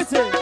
Music.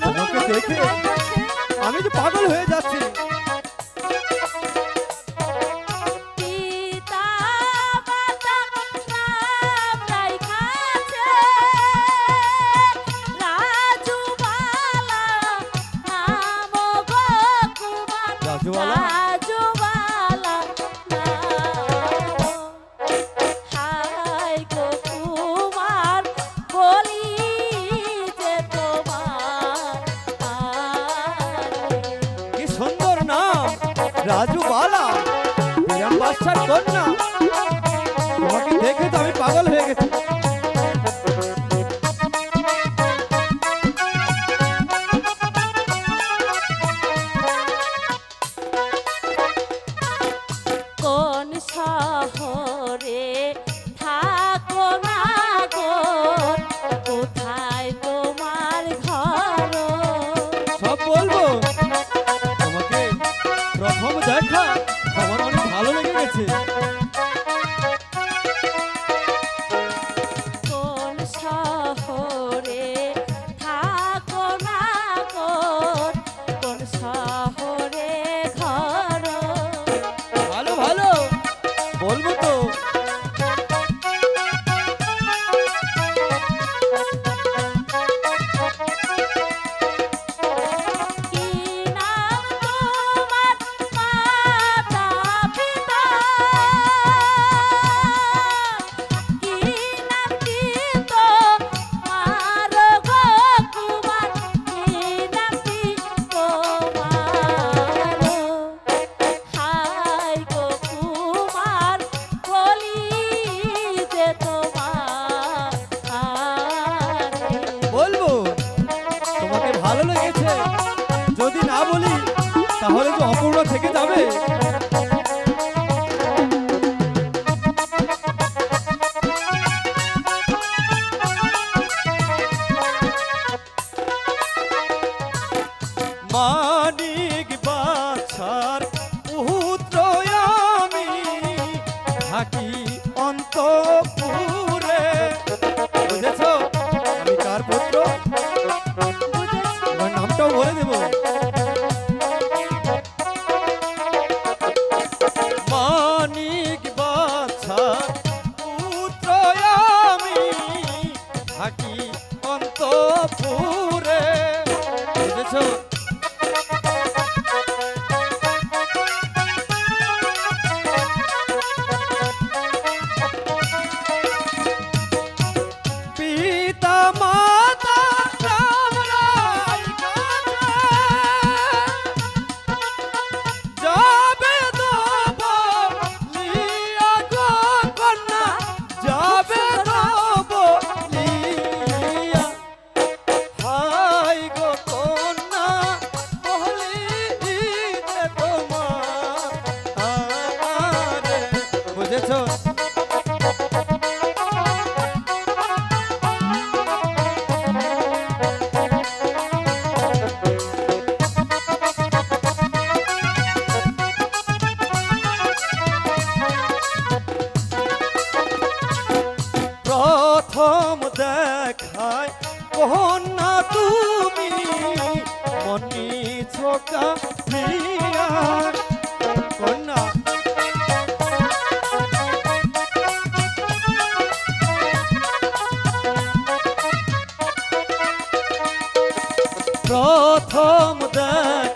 তোমাকে হ্যাঁ। দেখে राजू बाला देखे পুরো থেকে যাবে? প্রথম দেখায়